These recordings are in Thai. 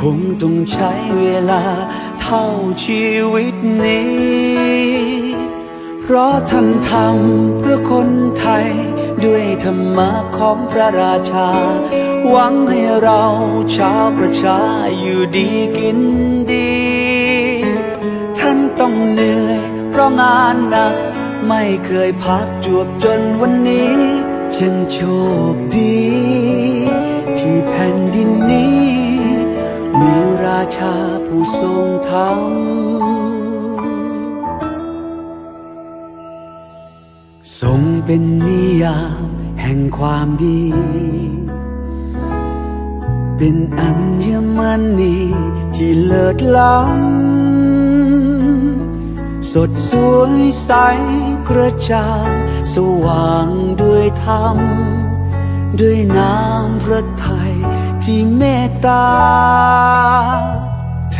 คงต้องใช้เวลาเท่าชีวิตนี้ เพราะท่านทำเพื่อคนไทย ด้วยธรรมะของพระราชา หวังให้เราชาวประชาอยู่ดีกินดี ท่านต้องเหนื่อยเพราะงานหนัก ไม่เคยพักจวบจนวันนี้ ฉันโชคดี ที่แผ่นดินนี้ ทรงธรรมทรงเป็นนิยามแห่งความดี เป็นอัญมณีที่เลิศล้ำ สดสวยใสกระจ่างสว่างด้วยธรรม ด้วยน้ำพระทัยที่เมตตา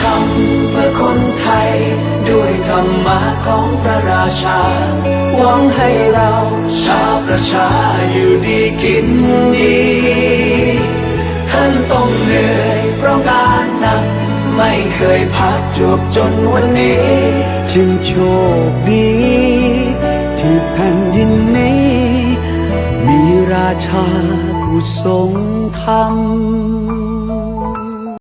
ทำเพื่อคนไทย ด้วยธรรมะของพระราชา หวังให้เราชาวประชาอยู่ดีกินดี ท่านต้องเหนื่อยเพราะงานหนัก ไม่เคยพักจวบจนวันนี้ จึงโชคดี ที่แผ่นดินนี้ มีราชาผู้ทรงธรรม